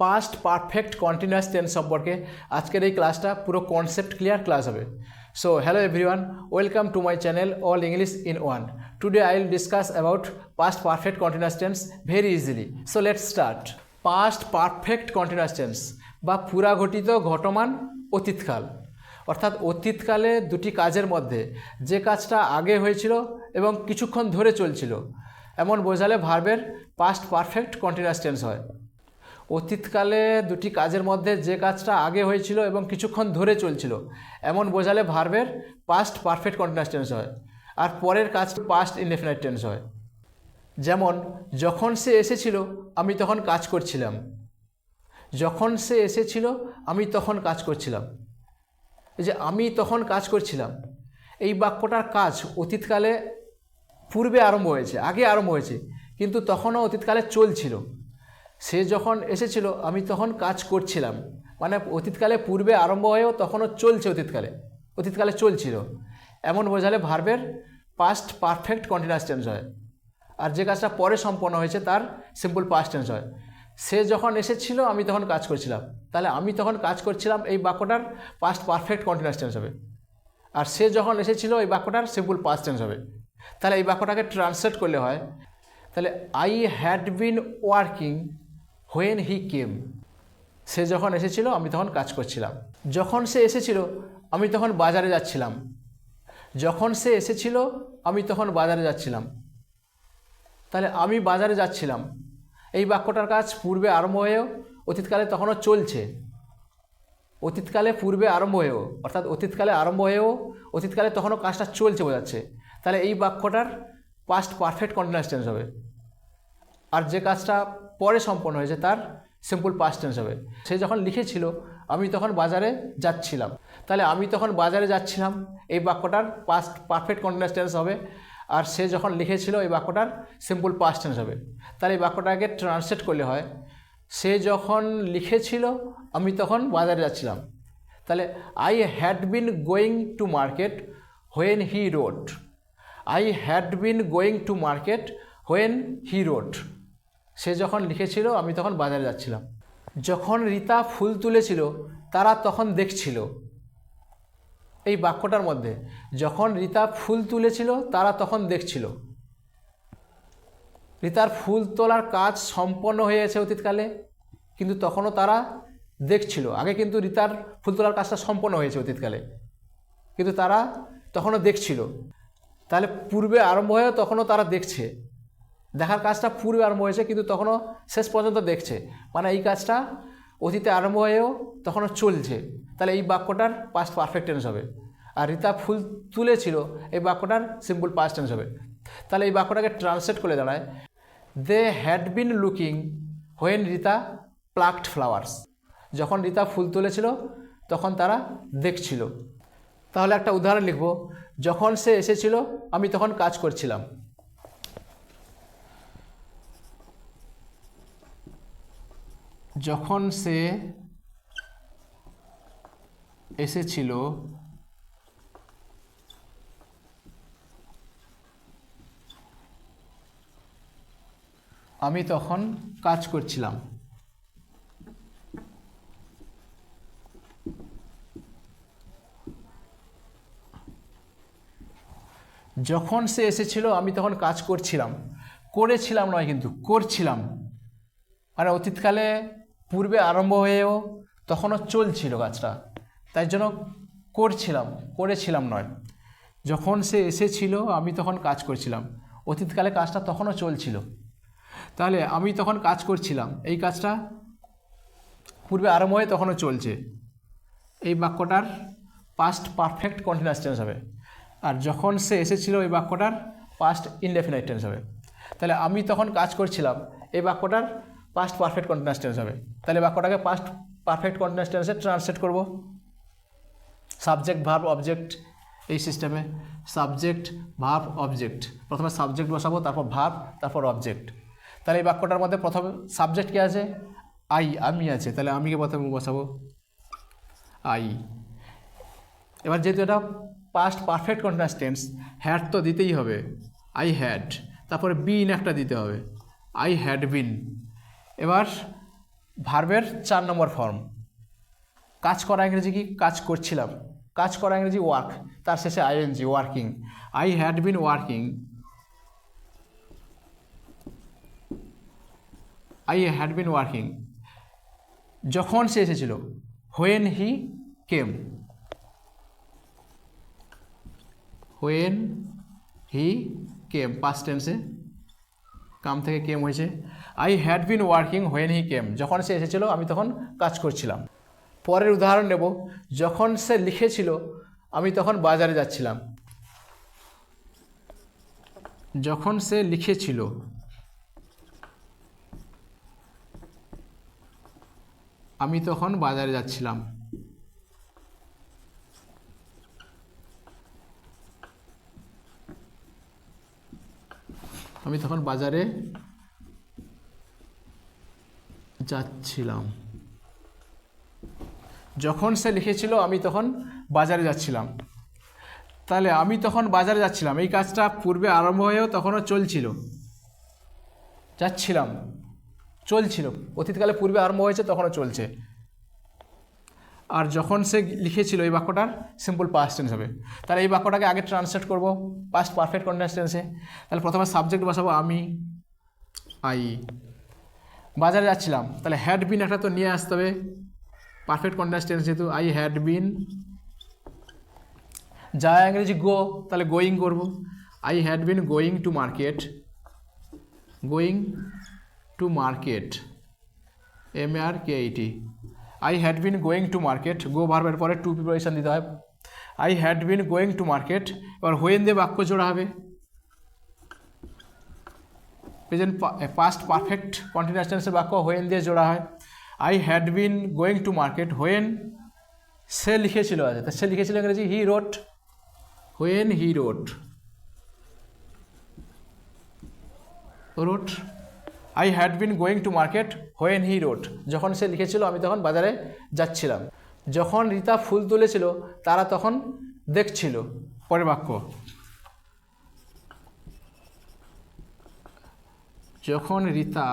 Past perfect continuous tense সম্পর্কে আজকের এই ক্লাসটা পুরো কনসেপ্ট ক্লিয়ার ক্লাস হবে। So hello everyone welcome to my channel all English in one today I will discuss about past perfect continuous tense very easily so let's start past perfect continuous tense বা পুরা ঘটিত ঘটমান অতীতকাল। অর্থাৎ অতীতকালে দুটি কাজের মধ্যে যে কাজটা আগে হয়েছিল এবং কিছুক্ষণ ধরে চলছিল, এমন বোঝালে ভার্বের পাস্ট পারফেক্ট কন্টিনিউয়াস টেন্স হয়। অতীতকালে দুটি কাজের মধ্যে যে কাজটা আগে হয়েছিল এবং কিছুক্ষণ ধরে চলছিল, এমন বোঝালে ভার্বের পাস্ট পারফেক্ট কন্টিনিউয়াস টেন্স হয় আর পরের কাজটা পাস্ট ইনডেফিনাইট টেন্স হয়। যেমন, যখন সে এসেছিল, আমি তখন কাজ করছিলাম। যখন সে এসেছিল, আমি তখন কাজ করছিলাম। এই যে, আমি তখন কাজ করছিলাম, এই বাক্যটার কাজ অতীতকালে পূর্বে আরম্ভ হয়েছে, আগে আরম্ভ হয়েছে, কিন্তু তখনও অতীতকালে চলছিল। সে যখন এসেছিল, আমি তখন কাজ করছিলাম। মানে অতীতকালে পূর্বে আরম্ভ হয়েও তখনও চলছে অতীতকালে। অতীতকালে চলছিল। এমন বোঝালে ভার্বের পাস্ট পারফেক্ট কন্টিনিউয়াস টেন্স হয়। আর যে কাজটা পরে সম্পন্ন হয়েছে, তার সিম্পল পাস্ট টেন্স হয়। সে যখন এসেছিল, আমি তখন কাজ করছিলাম। তাহলে আমি তখন কাজ করছিলাম, এই বাক্যটার পাস্ট পারফেক্ট কন্টিনিউয়াস টেন্স হবে। আর সে যখন এসেছিল, এই বাক্যটার সিম্পল পাস্ট টেন্স হবে। তাহলে এই বাক্যটাকে ট্রান্সলেট করলে হয়, তাহলে I had been working when he came সে যখন এসেছিল, আমি তখন কাজ করছিলাম। যখন সে এসেছিল, আমি তখন বাজারে যাচ্ছিলাম। যখন সে এসেছিল, আমি তখন বাজারে যাচ্ছিলাম। তাহলে আমি বাজারে যাচ্ছিলাম। এই বাক্যটার কাজ পূর্বে আরম্ভ হয়েও, অতীতকালে তখনও চলছে। অতীতকালে পূর্বে আরম্ভ হয়েও, অর্থাৎ অতীতকালে আরম্ভ হয়েও, অতীতকালে তখনও কাজটা চলছে বোঝাচ্ছে। তাহলে এই বাক্যটার পাস্ট পারফেক্ট কন্টিনিউয়াস টেন্স হবে। আর যে কাজটা পরে সম্পন্ন হয়েছে তার সিম্পল পাস্ট টেন্স হবে। সে যখন লিখেছিল, আমি তখন বাজারে যাচ্ছিলাম। তাহলে আমি তখন বাজারে যাচ্ছিলাম, এই বাক্যটার পাস্ট পারফেক্ট কন্টিনিউয়াস টেন্স হবে। আর সে যখন লিখেছিল, এই বাক্যটার সিম্পল পাস্ট টেন্স হবে। তাহলে এই বাক্যটাকে ট্রান্সলেট করলে হয়, সে যখন লিখেছিল, আমি তখন বাজারে যাচ্ছিলাম। তাহলে I had been going to market when he rode I had been going to market when he rode সে যখন লিখেছিল, আমি তখন বাজারে যাচ্ছিলাম। যখন রীতা ফুল তুলেছিল, তারা তখন দেখছিল। এই বাক্যটার মধ্যে, যখন রীতা ফুল তুলেছিল, তারা তখন দেখছিল। রীতার ফুল তোলার কাজ সম্পন্ন হয়ে গেছে অতীতকালে, কিন্তু তখনও তারা দেখছিল। আগে কিন্তু রীতার ফুল তোলার কাজটা সম্পন্ন হয়েছে অতীতকালে, কিন্তু তারা তখনও দেখছিল। তাহলে পূর্বে আরম্ভ হয়েও তখনও তারা দেখছে। দেখার কাজটা পূর্বে আরম্ভ হয়েছে, কিন্তু তখনও শেষ পর্যন্ত দেখছে। মানে এই কাজটা অতীতে আরম্ভ হয়েও তখনও চলছে। তাহলে এই বাক্যটার পাস্ট পারফেক্ট টেন্স হবে। আর রীতা ফুল তুলেছিল, এই বাক্যটার সিম্পল পাস্ট টেন্স হবে। তাহলে এই বাক্যটাকে ট্রান্সলেট করে দাঁড়ায়। They had been looking when Rita plucked flowers যখন রীতা ফুল তুলেছিল, তখন তারা দেখছিল। তাহলে একটা উদাহরণ লিখব। যখন সে এসেছিল, আমি তখন কাজ করছিলাম। যখন সে এসেছিল, আমি তখন কাজ করছিলাম। যখন সে এসেছিল, আমি তখন কাজ করছিলাম। করেছিলাম নয় কিন্তু করছিলাম। মানে অতীতকালে পূর্বে আরম্ভ হয়েও তখনও চলছিল কাজটা তাই জন্য করছিলাম, করেছিলাম নয়। যখন সে এসেছিল, আমি তখন কাজ করছিলাম। অতীতকালে কাজটা তখনও চলছিল। তাহলে আমি তখন কাজ করছিলাম। এই কাজটা পূর্বে আরম্ভ হয়ে তখনও চলছে। এই বাক্যটার পাস্ট পারফেক্ট কন্টিনিউয়াস টেন্স হবে। আর যখন সে এসেছিল, এই বাক্যটার পাস্ট ইনডেফিনাইট টেন্স হবে। তাহলে আমি তখন কাজ করছিলাম। এই বাক্যটার পাস্ট পারফেক্ট কন্টিনিউয়াস টেন্স হবে। তাহলে বাক্যটাকে পাস্ট পারফেক্ট কন্টিনিউয়াস টেন্সে ট্রান্সলেট করব। সাবজেক্ট ভার্ব অবজেক্ট এই সিস্টেমে সাবজেক্ট ভার্ব অবজেক্ট প্রথমে সাবজেক্ট বসাবো, তারপর ভার্ব তারপর অবজেক্ট তাহলে এই বাক্যটার মধ্যে প্রথমে সাবজেক্ট কী আছে? আই আমি আছে। তাহলে আমিকে প্রথমে বসাবো? আই এবার যেহেতু এটা past perfect continuous tense had তো দিতেই হবে। আই হ্যাড তারপরে বিন একটা দিতে হবে। আই হ্যাড বিন এবার ভার্বের চার নম্বর ফর্ম কাজ করা ইংরেজি কি? কাজ করছিলাম। কাজ করা ইংরেজি ওয়ার্ক তার শেষে I N G working I had been working I had been working যখন সে এসেছিল when he came when he came past টেন্সে কাম থেকে কেম হয়েছে I had been working when he came যখন সে এসেছিল, আমি তখন কাজ করছিলাম। পরের উদাহরণ নেব। যখন সে লিখেছিল, আমি তখন বাজারে যাচ্ছিলাম। যখন সে লিখেছিল, আমি তখন বাজারে যাচ্ছিলাম। আমি তখন বাজারে যাচ্ছিলাম। যখন সে লিখেছিল, আমি তখন বাজারে যাচ্ছিলাম। তাহলে আমি তখন বাজারে যাচ্ছিলাম। এই কাজটা পূর্বে আরম্ভ হয়েও তখনও চলছিল। যাচ্ছিলাম। চলছিল। অতীতকালে পূর্বে আরম্ভ হয়েছে, তখনও চলছে। আর যখন সে লিখেছিল এই বাক্যটার সিম্পল পাস্ট টেন্স হবে। তাহলে এই বাক্যটাকে আগে ট্রান্সলেট করব পাস্ট পারফেক্ট কন্টিনিউয়াস টেন্সে তাহলে প্রথমে সাবজেক্ট বসাবো, আমি আই বাজারে যাচ্ছিলাম, তাহলে হ্যাড বিন একটা তো নিয়ে আসতে হবে। পারফেক্ট কন্টিনিউয়াস টেন্স যেহেতু আই হ্যাড বিন যা ইংরেজি গো তাহলে গোয়িং করব। I had been going to market going to market M R K E T I had been going to market go ভার্বের পরে টু প্রিপারেশন দিতে হয়। I had been going to market এবার when দিয়ে বাক্য জোড়া হবে। প্রেজেন্ট পাস্ট পারফেক্ট কন্টিনিউয়াস টেন্সের বাক্য হোয়েন দিয়ে জোড়া হয়। I had been going to market when সে লিখেছিল তা সে লিখেছিল ইংরেজি he wrote when he wrote wrote I had been going to market when he rode যখন সে লিখেছিল, আমি তখন বাজারে যাচ্ছিলাম। যখন রীতা ফুল তুলেছিল, তারা তখন দেখছিল। পরের বাক্য। যখন রীতা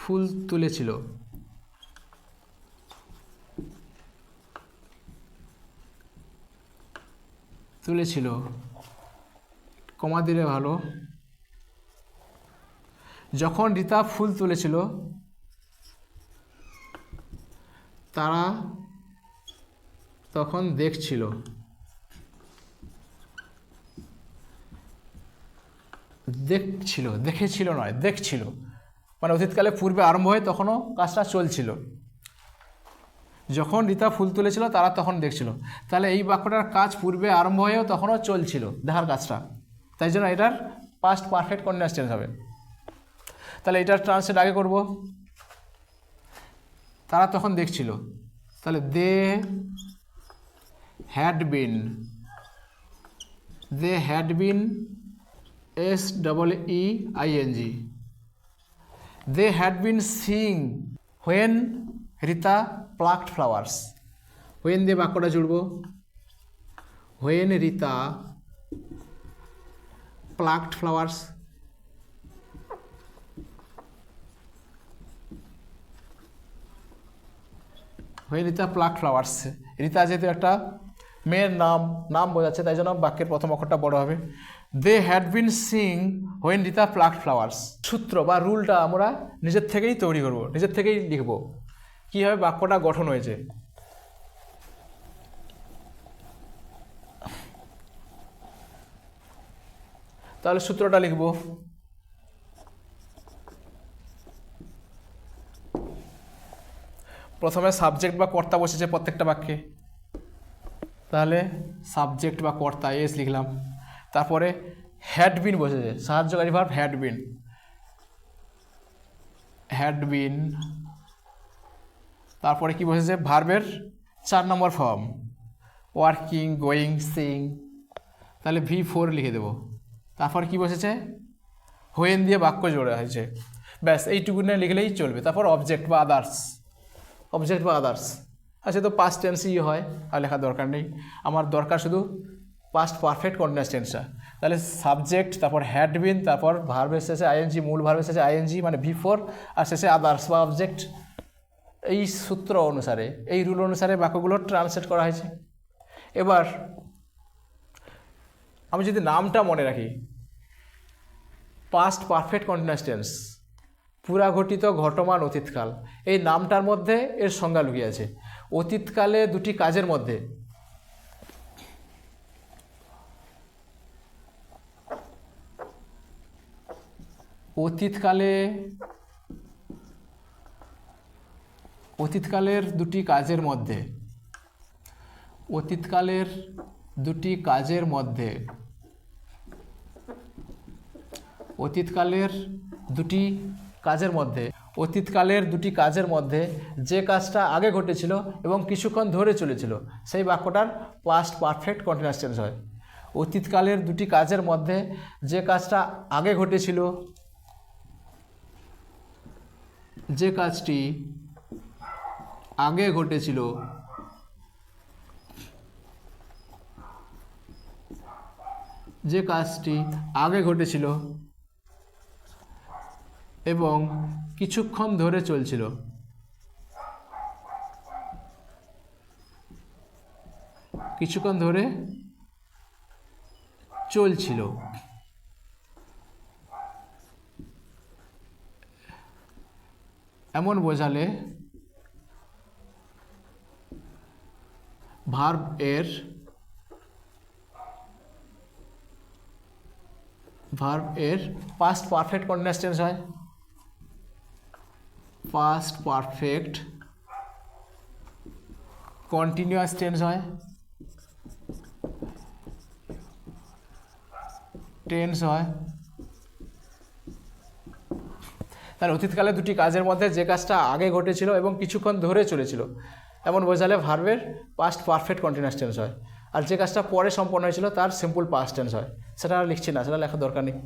ফুল তুলেছিল তুলেছিল, কমা দিলে ভালো? যখন রীতা ফুল তুলেছিল, তারা তখন দেখছিল। দেখছিল, দেখেছিল নয়, দেখছিল। মানে অতীতকালে পূর্বে আরম্ভ হয়ে তখনও কাজটা চলছিল। যখন রীতা ফুল তুলেছিল, তারা তখন দেখছিল। তাহলে এই বাক্যটার কাজ পূর্বে আরম্ভ হয়েও তখনও চলছিল দেখার কাজটা। তাই জন্য এটার পাস্ট পারফেক্ট টেন্স হবে। তাহলে এটার ট্রান্সলেট আগে করব। তারা তখন দেখছিল, তাহলে they had been they had been S double E I N G they had been seeing when Rita plucked flowers when দিয়ে বাক্যটা জুড়ব। হোয়েন রিতা প্লাকড ফ্লাওয়ার্স হয়ে রিতা প্লাক ফ্লাওয়ার্স রিতা যেহেতু একটা মেয়ের নাম নাম বোঝাচ্ছে, তাই জন্য বাক্যের প্রথম অক্ষরটা বড় হবে। They had been seeing when Rita pluck flowers সূত্র বা রুলটা আমরা নিজের থেকেই তৈরি করব, নিজের থেকেই লিখব। কীভাবে বাক্যটা গঠন হয়েছে? তাহলে সূত্রটা লিখব। প্রথমে সাবজেক্ট বা কর্তা বসেছে প্রত্যেকটা বাক্যে। তাহলে সাবজেক্ট বা কর্তা এস লিখলাম। তারপরে হ্যাড বিন বসেছে, সাহায্যকারী verb had been had been তারপরে কি বসেছে? ভার্বের চার নম্বর ফর্ম ওয়ার্কিং গোয়িং সিং তাহলে ভি ফোর লিখে দেবো। তারপর কি বসেছে? হোয়েন দিয়ে বাক্য জোড়া হয়েছে। ব্যাস, এইটুকুনে লিখলেই চলবে। তারপর অবজেক্ট বা আদার্স অবজেক্ট বা আদার্স আচ্ছা তো পাস্ট টেন্সই হয়, আর লেখার দরকার নেই। আমার দরকার শুধু পাস্ট পারফেক্ট কন্টিনিউয়াস টেন্সটা তাহলে সাবজেক্ট তারপর হ্যাড বিন তারপর ভার্বের শেষে আইএনজি মূল ভার্বের শেষে আইএনজি মানে বিফোর আর শেষে আদার্স বা অবজেক্ট এই সূত্র অনুসারে, এই রুল অনুসারে বাক্যগুলো ট্রান্সলেট করা হয়েছে। এবার, আমি যদি নামটা মনে রাখি পাস্ট পারফেক্ট কন্টিনিউয়াস টেন্স পুরা ঘটিত ঘটমান অতীতকাল। এই নামটার মধ্যে এর সংজ্ঞা লুকিয়ে আছে অতীতকালে দুটি কাজের মধ্যে। অতীতকালে, অতীতকালের দুটি কাজের মধ্যে। অতীতকালের দুটি কাজের মধ্যে। অতীতকালের দুটি কাজের মধ্যে, অতীতকালের দুটি কাজের মধ্যে যে কাজটা আগে ঘটেছিল এবং কিছুক্ষণ ধরে চলেছিল, সেই বাক্যটার পাস্ট পারফেক্ট কন্টিনিউয়াস টেন্স হয়। অতীতকালের দুটি কাজের মধ্যে যে কাজটা আগে ঘটেছিল, যে কাজটি আগে ঘটেছিল, যে কাজটি আগে ঘটেছিল এবং কিছুক্ষণ ধরে চলছিল। কিছুক্ষণ ধরে চলছিল। এমন বোঝালে ভার্ব এর ভার্ব এর পাস্ট পারফেক্ট কন্টিনিউয়াস টেন্স হয়। পাস্ট পারফেক্ট কন্টিনিউয়াস টেন্স হয়। টেন্স হয়। তার অতীতকালে দুটি কাজের মধ্যে যে কাজটা আগে ঘটেছিল এবং কিছুক্ষণ ধরে চলেছিল, এমন বোঝালে ভার্বের পাস্ট পারফেক্ট কন্টিনিউয়াস টেন্স হয়। আর যে কাজটা পরে সম্পন্ন হয়েছিল, তার সিম্পল পাস্ট টেন্স হয়। সেটা আর লিখছি না, সেটা লেখার দরকার নেই।